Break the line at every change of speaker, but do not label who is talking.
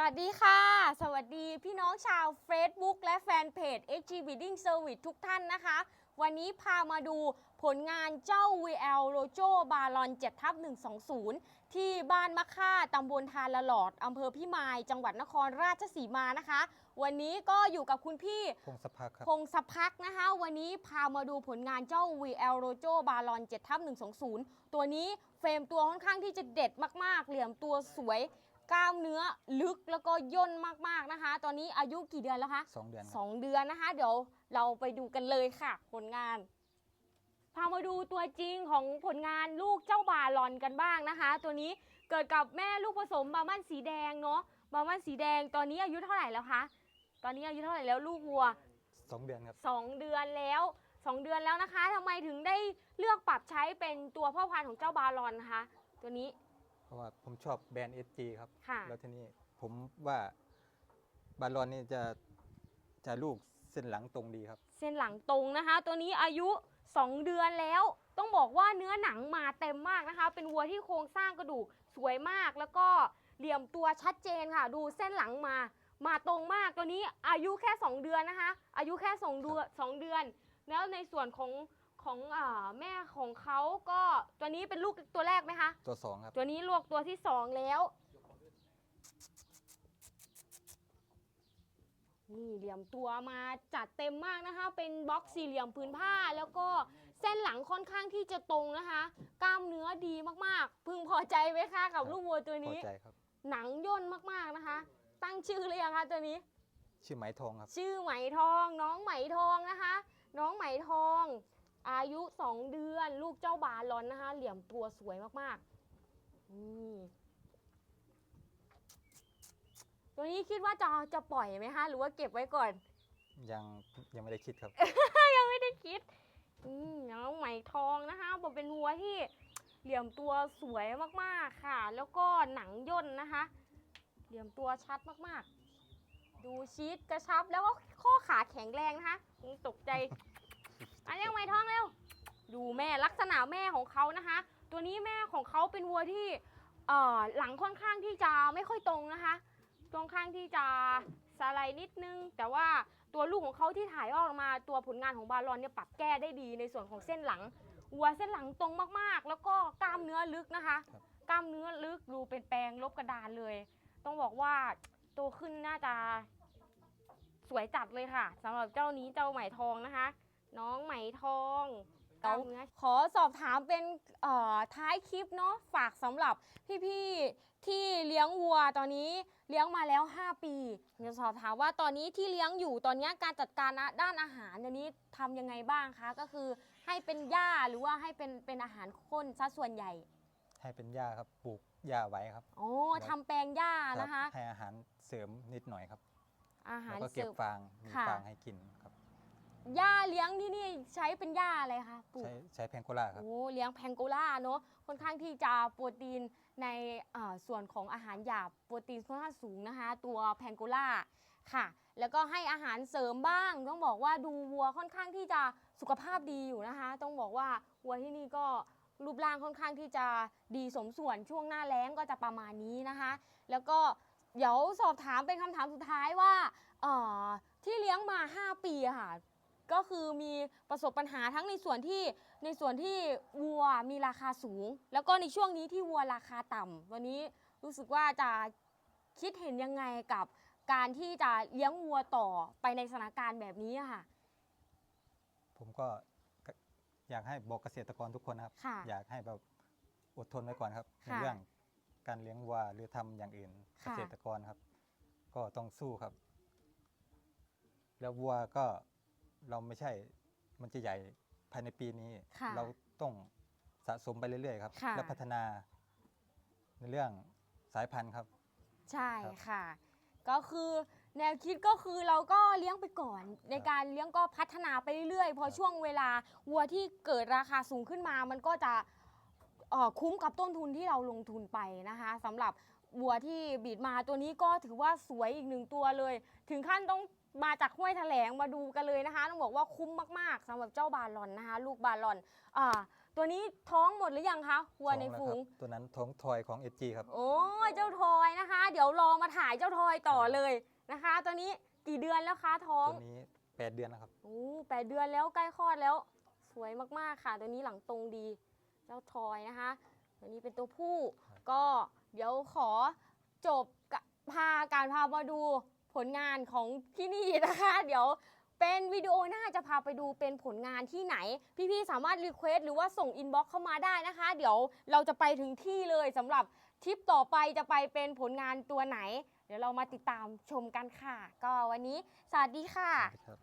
วัสดีค่ะ สวัสดีพี่น้องชาว Facebook และแฟนเพจ XG Bidding Service ทุกท่านนะคะ วันนี้พามาดูผลงานเจ้า VL Rojo Baron 7ทับ120 ที่บ้านมะค่าตำบลทานละหลอดอำเภอพิมาย จังหวัดนครราชสีมานะคะ วันนี้ก็อยู่กับคุณพี่
พงศพักครับ
พงศพักนะคะ วันนี้พามาดูผลงานเจ้า VL Rojo Baron 7ทับ120 ตัวนี้เฟรมตัวค่อนข้างที่จะเด็ดมากๆ เหลี่ยมตัวสวย กล้ามเนื้อลึกแล้วก็ย่นมากๆนะคะ ตอนนี้อายุกี่เดือนแล้วคะ
สองเดือนครับ
สองเดือนนะคะ เดี๋ยวเราไปดูกันเลยค่ะ ผลงาน พามาดูตัวจริงของผลงานลูกเจ้าบาลอนกันบ้างนะคะ ตัวนี้เกิดกับแม่ลูกผสมบามันสีแดงเนาะบามันสีแดงตอนนี้อายุเท่าไหร่แล้วคะตอนนี้อายุเท่าไหร่แล้วลูกวัว
สองเดือนครับ
สองเดือนแล้วสองเดือนแล้วนะคะทำไมถึงได้เลือกปรับใช้เป็นตัวพ่อพันธุ์ของเจ้าบาลอนนะคะ ตัวนี้
เพราะว่าผมชอบแบรนด์ SG ครับ
ค่ะ
แล้วทีนี้ผมว่าบาลอนนี่จะจะลูกเส้นหลังตรงดีครับ
เส้นหลังตรงนะคะ ตัวนี้อายุ 2 เดือนแล้ว ต้องบอกว่าเนื้อหนังมาเต็มมากนะคะ เป็นวัวที่โครงสร้างกระดูกสวยมาก แล้วก็เหลี่ยมตัวชัดเจนค่ะ ดูเส้นหลังมา มาตรงมาก ตัวนี้อายุแค่ 2 เดือนนะคะ อายุแค่2เดือนสองเดือน แล้วในส่วนของ ของอาแม่ของเขาก็ตัวนี้เป็นลูกตัวแรกไหมคะ
ตัวสองครับ
ตัวนี้ลวกตัวที่สองแล้ว นี่เหลี่ยมตัวมาจัดเต็มมากนะคะ เป็นบล็อกสี่เหลี่ยมพื้นผ้า แล้วก็เส้นหลังค่อนข้างที่จะตรงนะคะ กล้ามเนื้อดีมากๆ พึงพอใจไหมคะกับ
ครับ
ลูกวัวตัว
พอ
นี้
ใจครับ
หนังย่นมากๆนะคะ ตั้งชื่อเลยงคะตัวนี้
ชื่อไหมทองครับ
ชื่อไหมทอง น้องไหมทองนะคะ น้องไหมทอง อายุ 2 เดือน ลูกเจ้าบาลอนนะคะ เหลี่ยมตัวสวยมากๆนี่ตัวนี้คิดว่าจะจะปล่อยไหมคะ หรือว่าเก็บไว้ก่อน
ยังยังไม่ได้คิดครับ
ยังไม่ได้คิดอืมน้องไหมทองนะคะบอกเป็นวัวที่เหลี่ยมตัวสวยมากๆค่ะ แล้วก็หนังย่นนะคะ เหลี่ยมตัวชัดมากๆ ดูชีสกระชับแล้วก็ข้อขาแข็งแรงนะคะอืมตกใจ อันยังไหมทองเร็ว ดูแม่ลักษณะแม่ของเขานะคะ ตัวนี้แม่ของเขาเป็นวัวที่เอ่อหลังค่อนข้างที่จะไม่ค่อยตรงนะคะค่อนข้างที่จะสไลด์นิดนึง แต่ว่าตัวลูกของเขาที่ถ่ายออกมาตัวผลงานของบาลอนเนี่ยปรับแก้ได้ดีในส่วนของเส้นหลังวัวเส้นหลังตรงมากๆ แล้วก็กล้ามเนื้อลึกนะคะ กล้ามเนื้อลึกดูเป็นแปลงลบกระดานเลย ต้องบอกว่าโตขึ้นน่าจะสวยจัดเลยค่ะสำหรับเจ้านี้เจ้าไหมทองนะคะ น้องไหมทอง กล้ามเนื้อ ขอสอบถามเป็นเอ่อท้ายคลิปเนาะฝากสำหรับพี่ๆที่เลี้ยงวัวตอนนี้เลี้ยงมาแล้ว 5 ปีอยากจะสอบถามว่าตอนนี้ที่เลี้ยงอยู่ตอนนี้การจัดการด้านอาหารเดี๋ยวนี้ทำยังไงบ้างคะ ก็คือให้เป็นหญ้าหรือว่าให้เป็นเป็นอาหารข้นซะส่วนใหญ่
ให้เป็นหญ้าครับปลูกหญ้าไว้ครับ
โอ้ทำแปลงหญ้า
ครับ
นะคะ
ให้อาหารเสริมนิดหน่อยครับ
อาหา
แล้ว
ร
ก็
เส
เก็
ริ
บ
ม
ฟางมี
ค่ะ
ฟางให้กินครับ
หญ้าเลี้ยงที่นี่ใช้เป็นหญ้าอะไรคะปลูก
ใช้ใช้แพงโกล่าครับ
โอ้เลี้ยงแพงโกล่าเนอะค่อนข้างที่จะโปรตีนในเอ่อส่วนของอาหารหยาบโปรตีนค่อนข้างสูงนะคะ ตัวแพงโกล่าค่ะ แล้วก็ให้อาหารเสริมบ้าง ต้องบอกว่าดูวัวค่อนข้างที่จะสุขภาพดีอยู่นะคะ ต้องบอกว่าวัวที่นี่ก็รูปร่างค่อนข้างที่จะดีสมส่วนช่วงหน้าแล้งก็จะประมาณนี้นะคะ แล้วก็เดี๋ยวสอบถามเป็นคำถามสุดท้ายว่าเอ่อที่เลี้ยงมา 5 ปีอะค่ะ ก็คือมีประสบปัญหาทั้งในส่วนที่ในส่วนที่วัวมีราคาสูง แล้วก็ในช่วงนี้ที่วัวราคาต่ำวันนี้รู้สึกว่าจะคิดเห็นยังไงกับการที่จะเลี้ยงวัวต่อไปในสถานการณ์แบบนี้อะค่ะ
ผมก็อยากให้บอกเกษตรกรทุกคนนะครับ
ค่ะ
อยากให้แบบอดทนไว้ก่อนครับใน
ค่ะ
เรื่องการเลี้ยงวัวหรือทำอย่างอื่นเก
ค่ะ
ษตรกรครับ ก็ต้องสู้ครับ แล้ววัวก็ เราไม่ใช่มันจะใหญ่ภายในปีนี้
ค่ะ
เราต้องสะสมไปเรื่อยๆครับ
ค่ะ
และพัฒนาในเรื่องสายพันธุ์ครับ
ใช่
ครับ
ค่ะ ก็คือแนวคิดก็คือเราก็เลี้ยงไปก่อน ในการเลี้ยงก็พัฒนาไปเรื่อยๆพอ
ครับ
ช่วงเวลาวัวที่เกิดราคาสูงขึ้นมา มันก็จะเอ่อคุ้มกับต้นทุนที่เราลงทุนไปนะคะสำหรับวัวที่บีดมาตัวนี้ก็ถือว่าสวยอีกหนึ่งตัวเลย ถึงขั้นต้องมาจากห้วยแถลงมาดูกันเลยนะคะต้องบอกว่าคุ้มมากๆสำหรับเจ้าบาลอนนะคะ ลูกบาลอนอ่าตัวนี้ท้องหมดหรือยังคะวัวใน
ท้องแล้ว
ฝู
ครั
ง
บตัวนั้นท้องทอยของ SG ครับ
โอ้ยเจ้าทอยนะคะ เดี๋ยวรอมาถ่ายเจ้าทอยต่อเลยนะคะ ตัวนี้กี่เดือนแล้วคะท้อง
ตัวนี้ 8 เดือนแล้วครับ
โอ้แปดเดือนแล้วใกล้คลอดแล้ว สวยมากๆค่ะ ตัวนี้หลังตรงดี เจ้าทอยนะคะ ตัวนี้เป็นตัวผู้
ครับ
ก็เดี๋ยวขอจบกะพาการพามาดู ผลงานของที่นี่นะคะ เดี๋ยวเป็นวิดีโอหน้าจะพาไปดูเป็นผลงานที่ไหน พี่ๆ สามารถรีเควสหรือว่าส่งอินบ็อกซ์เข้ามาได้นะคะ เดี๋ยวเราจะไปถึงที่เลยสำหรับทริปต่อไปจะไปเป็นผลงานตัวไหน เดี๋ยวเรามาติดตามชมกันค่ะ ก็วันนี้สวัสดีค่ะ
ครับ